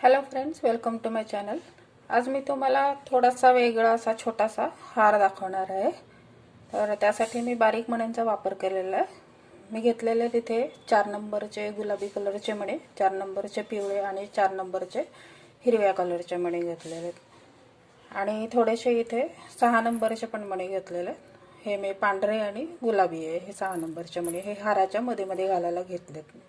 Hello friends welcome to my channel आज मी तुम्हाला थोडासा वेगळा असा छोटासा हार दाखवणार आहे. तर त्यासाठी मी बारीक मण्यांचा वापर केलेला आहे. मी घेतलेले तिथे चार नंबरचे गुलाबी कलरचे मणे चार नंबरचे पिवळे आणि चार नंबरचे हिरव्या कलरचे मणे घेतलेले आहेत. आणि थोडेसे इथे सहा नंबरचे पण मणे घेतलेले आहेत. हे मी पांढरे आणि गुलाबी आहे. हे सहा नंबरचे मणे. हे हाराच्या मध्ये मध्ये घालायला घेतलेत मी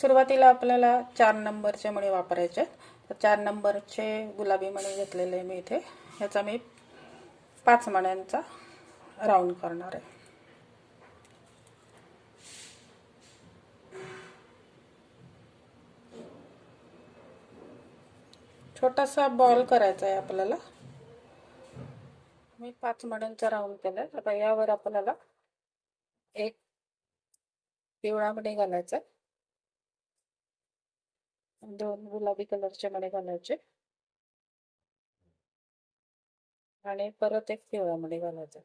सुरुवातीला आपल्याला चार नंबरचे मणी वापरायचे तर चार नंबरचे गुलाबी मणी घेतलेले मी इथे. ह्याचा मी पाच मण्यांचा राऊंड करणार आहे. छोटासा बॉल करायचा आहे आपल्याला. मी पाच मण्यांचा राऊंड केलाय. आता यावर आपल्याला एक पिवळा मणी घालायचा आहे. दोन गुलाबी कलरचे मणी घालायचे. आणि परत एक पिवळा मणी घालायचा.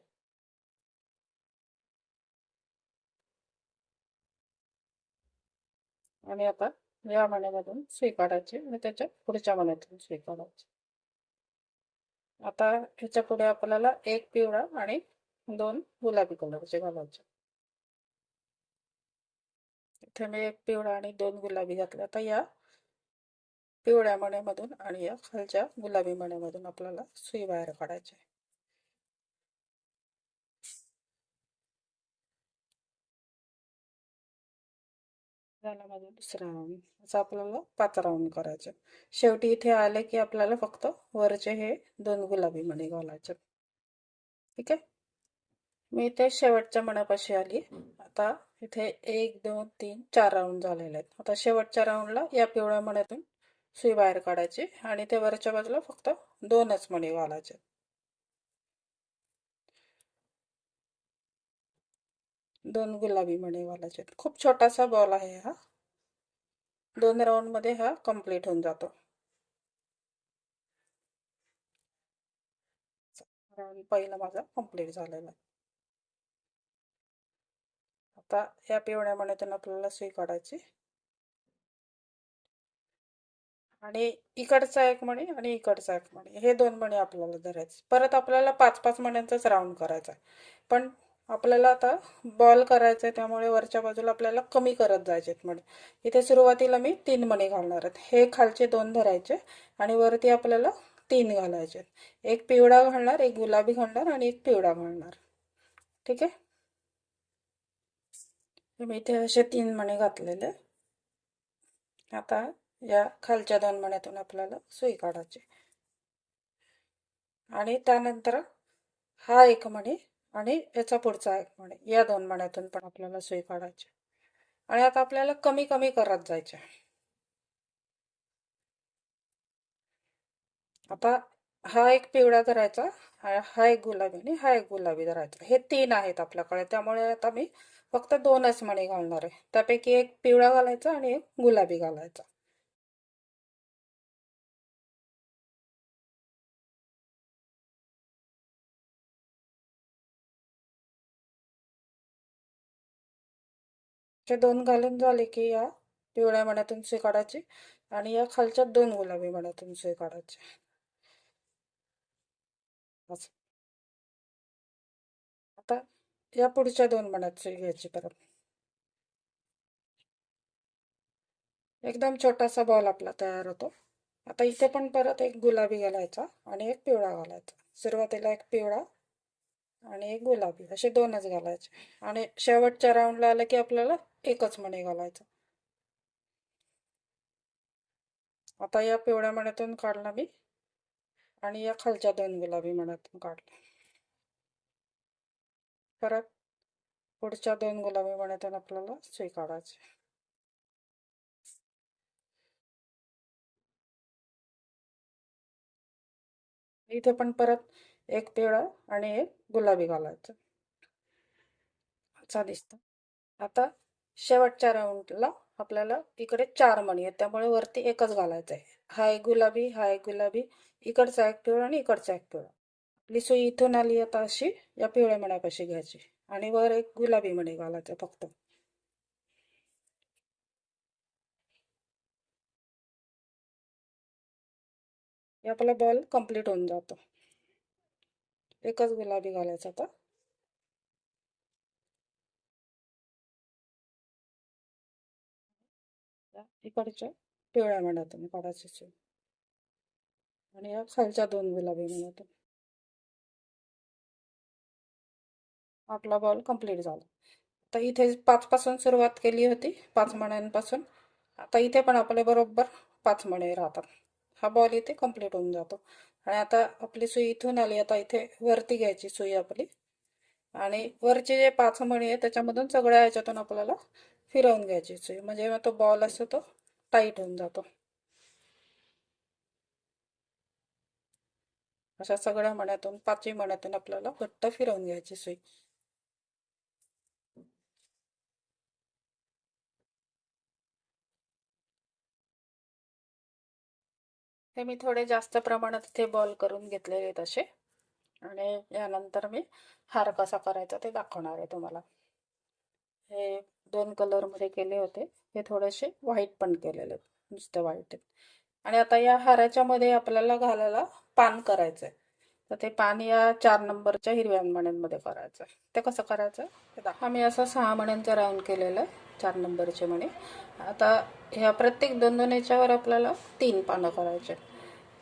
आणि आता या मण्यामधून सुई काढायची आणि त्याच्या पुढच्या मण्यातून सुई काढायची आता ह्याच्या पुढे आपल्याला एक पिवळा आणि दोन गुलाबी कलरचे घालायचे. इथे मी एक पिवळा आणि दोन गुलाबी घातले आता या पिवळ्या मण्यामधून आणि या खालच्या गुलाबी मण्यामधून आपल्याला सुई बाहेर काढायची झाला दुसरा राऊंड असं आपल्याला पाच राऊंड करायचे शेवटी इथे आले की आपल्याला फक्त वरचे हे दोन गुलाबी मणी घालायचे ठीक आहे? मी इथे शेवटच्या मण्यापाशी आली. आता इथे एक दोन तीन चार राऊंड झालेले आहेत. आता शेवटच्या राऊंडला या पिवळ्या मण्यातून सुई बाहेर काढायची आणि ते वरच्या बाजूला फक्त दोनच मणी घालायचे. दोन गुलाबी मणी घालायचे. खूप छोटासा बॉल आहे हा. दोन राऊंडमध्ये हा कंप्लीट होऊन जातो. राऊंड पहिला माझा कंप्लीट झालेला आता या पिवळ्या मणीतून आपल्याला सुई काढायची. आणि इकडचा एक मणी आणि इकडचा एक मणी हे दोन मणी आपल्याला धरायचे. परत आपल्याला पाच पाच मण्यांचाच राऊंड करायचा पण आपल्याला आता बॉल करायचा आहे त्यामुळे वरच्या बाजूला आपल्याला कमी करत जायचे मणी इथे सुरुवातीला मी तीन मणी घालणार आहेत. हे खालचे दोन धरायचे आणि वरती आपल्याला तीन घालायचे एक पिवळा घालणार एक गुलाबी घालणार आणि एक पिवळा घालणार. ठीक आहे? मी इथे असे तीन मणी घातलेले. आता या खालच्या दोन मण्यातून आपल्याला सुई काढायची. आणि त्यानंतर हा एक मणी आणि याचा पुढचा एक मणी या दोन मण्यातून पण आपल्याला सुई काढायची. आणि आता आपल्याला कमी कमी करत जायचे. आता हा एक पिवळा धरायचा हा एक गुलाबी आणि हा एक गुलाबी धरायचा. हे तीन आहेत आपल्याकडे त्यामुळे आता मी फक्त दोनच मणी घालणार आहे. त्यापैकी एक पिवळा घालायचा आणि एक गुलाबी घालायचा. हे दोन घालून झाले की या पिवळ्या मण्यातून सुई काढायची आणि या खालच्या दोन गुलाबी मण्यातून सुई काढायची आता या पुढच्या दोन मण्यात सुई घ्यायची परत. एकदम छोटासा बॉल आपला तयार होतो. आता इथे पण परत एक गुलाबी घालायचा आणि एक पिवळा घालायचा. सुरुवातीला एक पिवळा आणि एक गुलाबी असे दोनच घालायचे. आणि शेवटच्या राऊंडला आलं की आपल्याला एकच मणी घालायचं. आता या पिवळ्या मण्यातून काढला मी. आणि या खालच्या दोन गुलाबी मण्यातून काढला. परत पुढच्या दोन गुलाबी मण्यातून आपल्याला सुई काढायची. इथे पण परत एक पिवळा आणि एक गुलाबी घालायचं. असा दिसत. आता शेवटच्या राऊंडला आपल्याला इकडे चार मणी आहेत त्यामुळे वरती एकच घालायचं आहे. हा एक गुलाबी हा एक गुलाबी इकडचा एक पिवळा आणि इकडचा एक पिवळा. आपली सुई इथून आली आता अशी या पिवळ्या मण्यापाशी घ्यायची. आणि वर एक गुलाबी मणी घालायचं फक्त. आपला बॉल कंप्लीट होऊन जातो. एकच गुलाबी घालायचा आता. इकडच्या पिवळ्या मण्यातून काढायची आणि या खालच्या दोन गुलाबी मण्यातून आपला बॉल कंप्लीट झाला. आता इथे पाच पासून सुरुवात केली होती पाच मण्यांपासून आता इथे पण आपले बरोबर पाच मणे राहतात. हा बॉल इथे कंप्लीट होऊन जातो. आणि आता आपली सुई इथून आली आता इथे वरती घ्यायची सुई आपली. आणि वरचे जे पाच मणी आहे त्याच्यामधून सगळ्या ह्याच्यातून आपल्याला फिरवून घ्यायची सुई. म्हणजे मग तो बॉल असतो तो टाईट होऊन जातो. अशा सगळ्या मण्यातून पाचही मण्यातून आपल्याला घट्ट फिरवून घ्यायची सुई. ते मी थोडे जास्त प्रमाणात इथे बॉल करून घेतलेले तसे आणि यानंतर मी हार कसा करायचा ते दाखवणार आहे तुम्हाला. हे दोन कलरमध्ये केले होते. हे थोडेसे व्हाईट पण केलेले आहेत. नुसतं व्हाईट आहेत. आणि आता या हाराच्या मध्ये आपल्याला घालायला पान करायचं आहे तर ते पान या चार नंबरच्या हिरव्या मण्यांमध्ये करायचं आहे ते कसं करायचं? ते मी असं सहा मण्यांचा राऊंड केलेलं आहे. चार नंबरचे म्हणे. आता ह्या प्रत्येक दोन दोन याच्यावर आपल्याला तीन पानं करायचे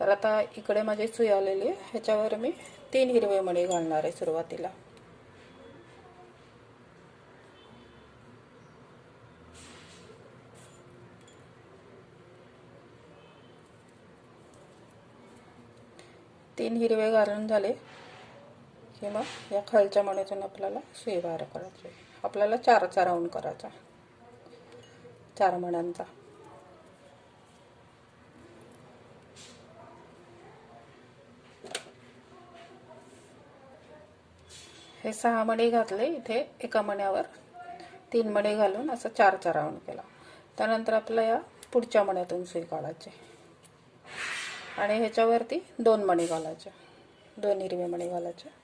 तर आता इकडे माझी सुई आलेली आहे. ह्याच्यावर मी तीन हिरवे मणी घालणार आहे सुरुवातीला. तीन हिरवे घालून झाले की मग या खालच्या मणीतून आपल्याला सुई बाहेर करायची. आपल्याला चारचा राऊंड करायचा चार मण्यांचा हे सहा मणी घातले इथे एका मण्यावर. तीन मणी घालून असं चारचा राऊंड केला. त्यानंतर आपल्या या पुढच्या मण्यातून सुई काढायची. आणि ह्याच्यावरती दोन मणी घालायचे. दोन हिरवे मणी घालायचे.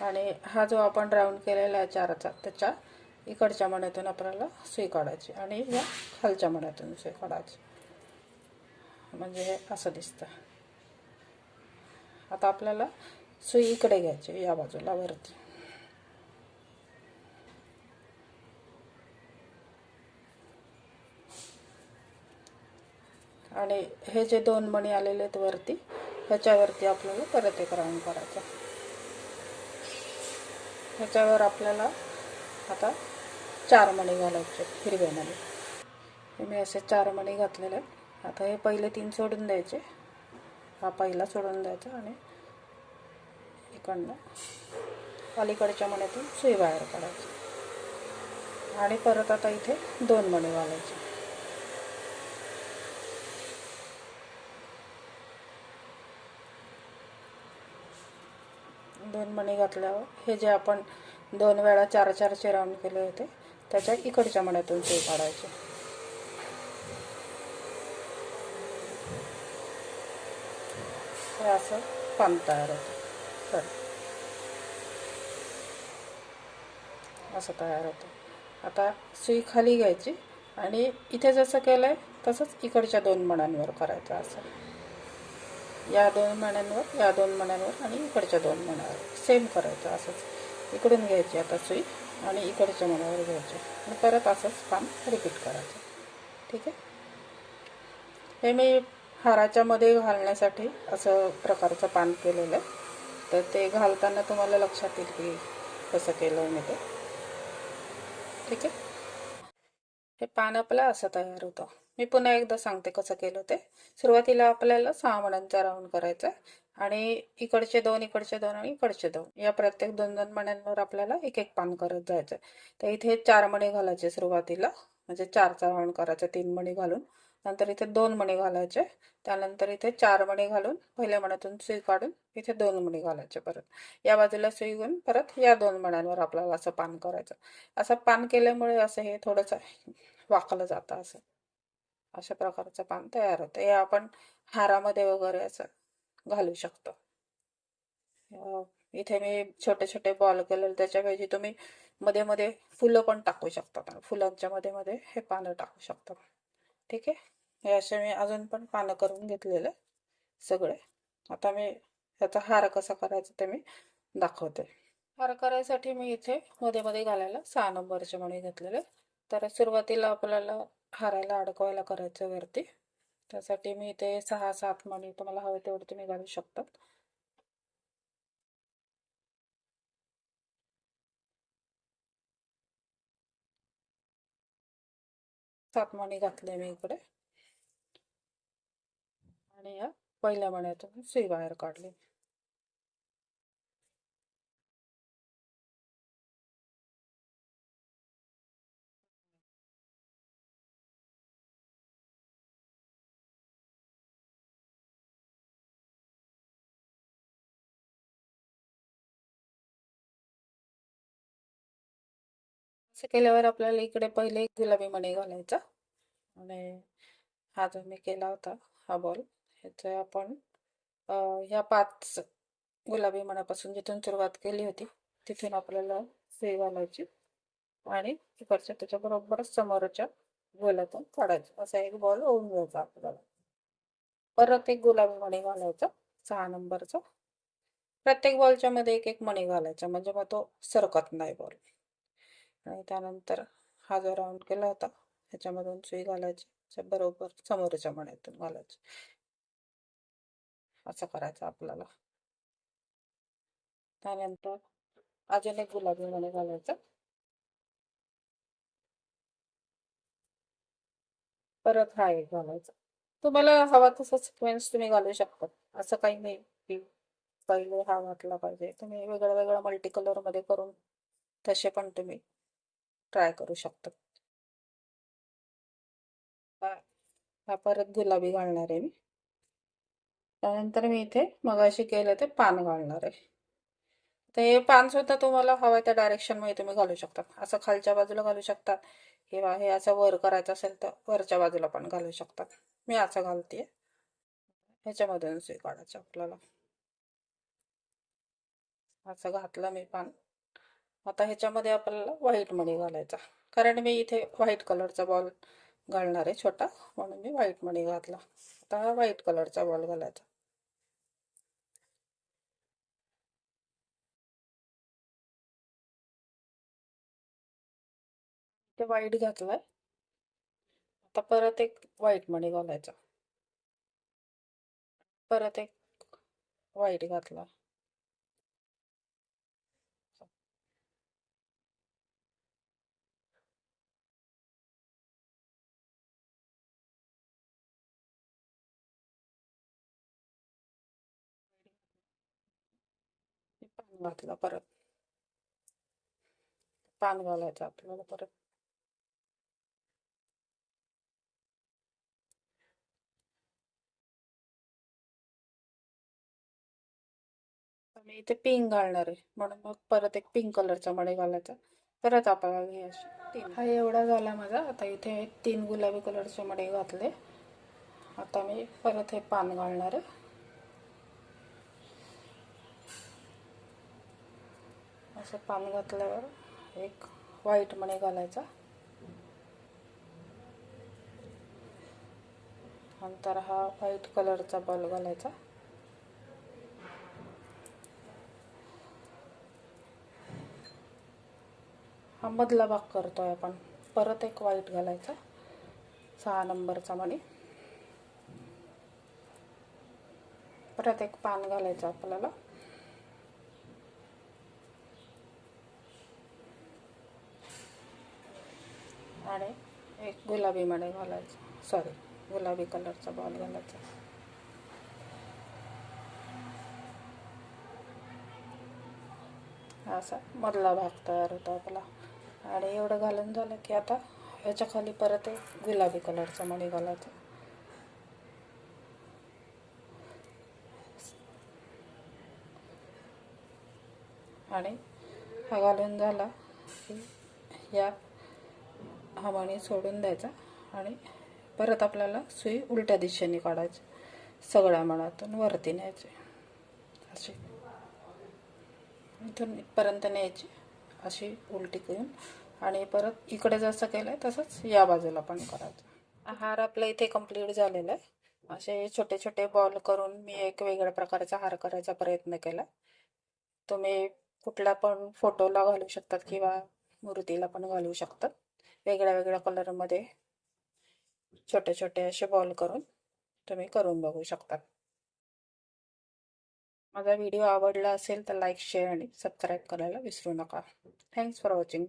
आणि हा जो आपण राऊंड केलेला आहे चाराचा त्याच्या इकडच्या मण्यातून आपल्याला सुई काढायची आणि या खालच्या मण्यातून सुई काढायची म्हणजे हे असं दिसतं. आता आपल्याला सुई इकडे घ्यायची या बाजूला वरती. आणि हे जे दोन मणी आलेले आहेत वरती ह्याच्यावरती आपल्याला परत एक राऊंड करायचा. ह्याच्यावर आपल्याला आता चार मणी घालायचे हिरवे मणी हे मी असे चार मणी घातलेले. आहेत आता हे पहिले तीन सोडून द्यायचे. हा पहिला सोडून द्यायचा आणि इकडनं अलीकडच्या मण्यातून सुई बाहेर काढायची. आणि परत आता इथे दोन मणी घालायचे. दोन मणी घातल्यावर हे जे आपण दोन वेळा चार चारचे राऊंड केले होते त्याच्या इकडच्या मण्यातून सुई काढायचे. हे असं पान तयार होतं. सॉरी असं तयार होतं. आता सुई खाली घ्यायची आणि इथे जसं केलं आहे तसंच इकडच्या दोन मणांवर करायचं असं. या दोन मण्यांवर या दोन मण्यांवर आणि इकडच्या दोन मण्यावर. सेम करायचं असंच. इकडून घ्यायची आता सुई आणि इकडच्या मण्यावर घ्यायची. आणि परत असंच पान रिपीट करायचं. ठीक आहे? हे मी हाराच्यामध्ये घालण्यासाठी असं प्रकारचं पान केलेलं आहे. तर ते घालताना तुम्हाला लक्षात येईल की कसं केलं मी ते. ठीक आहे? हे पान आपलं असं तयार होतं. मी पुन्हा एकदा सांगते कसं केलं ते सुरुवातीला आपल्याला सहा मण्यांचा राऊंड करायचा आणि इकडचे दोन इकडचे दोन आणि इकडचे दोन. या प्रत्येक दोन दोन मण्यांवर आपल्याला एक एक पान करत जायचं तर इथे चार मणी घालायचे सुरुवातीला. म्हणजे चारचा राऊंड करायचा तीन मणी घालून. नंतर इथे दोन मणी घालायचे. त्यानंतर इथे चार मणी घालून पहिल्या मण्यातून सुई काढून इथे दोन मणी घालायचे परत. या बाजूला सुई घेऊन परत या दोन मण्यांवर आपल्याला असं पान करायचं. असं पान केल्यामुळे असं हे थोडंसं वाकलं जातं असं. अशा प्रकारचं पान तयार होतं. हे आपण हारामध्ये वगैरे असं घालू शकतो. इथे मी छोटे छोटे बॉल केलेले त्याच्याऐवजी तुम्ही मध्ये मध्ये फुलं पण टाकू शकता. फुलांच्या मध्ये मध्ये हे पानं टाकू शकता. ठीक आहे? हे असे मी अजून पण पानं करून घेतलेले सगळे. आता मी ह्याचा हार कसा करायचा ते मी दाखवते. हार करायसाठी मी इथे मध्ये मध्ये घालायला सहा नंबरचे मणी घेतलेले. तर सुरुवातीला आपल्याला हाराला अडकवायला करायचं वरती. त्यासाठी मी इथे सहा सात मणी तुम्हाला हवे तेवढे तुम्ही घालू शकतात सात मणी घातले मी इकडे. आणि या पहिल्या मण्यातून सुई बाहेर काढली. असं केल्यावर आपल्याला इकडे पहिले गुलाबी मणी घालायचा. आणि हा जो मी केला होता हा बॉल ह्याचं आपण ह्या पाच गुलाबी मणापासून जिथून सुरुवात केली होती तिथून आपल्याला सुई घालायची. आणि तिकडच्या त्याच्याबरोबरच समोरच्या गोलातून काढायचं. असा एक बॉल होऊन जायचा आपल्याला. परत एक गुलाबी मणी घालायचा सहा नंबरचा. प्रत्येक बॉलच्या मध्ये एक एक मणी घालायचा. म्हणजे मग तो सरकत नाही बॉल आणि त्यानंतर हा जो राऊंड केला होता ह्याच्यामधून सुई घालायची. बरोबर समोरच्या मण्यातून घालायची. असं करायचं आपल्याला. त्यानंतर अजून एक गुलाबी मणी घालायचं. परत हा एक घालायचा. तुम्हाला हवा तसा सिक्वेन्स तुम्ही घालू शकता. असं काही नाही की पहिले हा घातला पाहिजे. तुम्ही वेगळं वेगळं मल्टी कलरमध्ये करून तसे पण तुम्ही ट्राय करू शकतात हा परत गुलाबी घालणार आहे मी. त्यानंतर मी इथे मगाशी केलं ते पान घालणार आहे. ते पान सुद्धा तुम्हाला हवं त्या डायरेक्शनमध्ये तुम्ही घालू शकता. असं खालच्या बाजूला घालू शकतात किंवा हे असं वर करायचं असेल तर वरच्या बाजूला पण घालू शकतात मी असं घालते ह्याच्यामधून स्वीकारायचं काढायचं आपल्याला. असं घातलं मी पान. आता ह्याच्यामध्ये आपल्याला व्हाईट मणी घालायचा. कारण मी इथे व्हाईट कलरचा बॉल घालणार आहे छोटा म्हणून मी व्हाईट मणी घातला. आता हा व्हाईट कलरचा बॉल घालायचा. ते व्हाईट घातलाय. आता परत एक व्हाईट मणी घालायचा. परत एक व्हाईट घातला. पान घातलं परत पान घालायचं आपल्याला परत मी इथे पिंक घालणार आहे म्हणून मग परत एक पिंक कलरचा मणी घालायचा परत आपल्याला हे तीन हा एवढा झाला माझा आता इथे तीन गुलाबी कलरचे मणी घातले आता मी परत हे पान घालणार आहे असं पान घातल्यावर एक व्हाईट मणी घालायचा. नंतर हा व्हाईट कलरचा बॉल घालायचा. हा मधला भाग करतोय आपण. परत एक व्हाईट घालायचा. सहा नंबरचा मणी. परत एक पान घालायचं आपल्याला आणि एक गुलाबी मडे घालायचं. सॉरी गुलाबी कलरचा बॉल घालायचा. असा मधला भाग तयार होतो आपला. आणि एवढं घालून झालं की आता ह्याच्या खाली परत एक गुलाबी कलरचा मणी घालायचा. आणि हा घालून झाला की या हवाने सोडून द्यायचा आणि परत आपल्याला सुई उलट्या दिशेने काढायची. सगळ्या मनातून वरती न्यायचे. असे इथून इथपर्यंत न्यायची. अशी उलटी करून आणि परत इकडे जसं केलं आहे तसंच या बाजूला पण करायचं. हार आपला इथे कंप्लीट झालेला आहे. असे छोटे छोटे बॉल करून मी एक वेगळ्या प्रकारचा हार करायचा प्रयत्न केला. तुम्ही कुठला पण फोटोला घालू शकतात किंवा मूर्तीला पण घालू शकतात. वेगळ्या वेगळ्या कलरमध्ये छोटे छोटे असे बॉल करून तुम्ही करून बघू शकतात माझा व्हिडिओ आवडला असेल तर लाईक शेअर आणि सबस्क्राईब करायला विसरू नका. Thanks for watching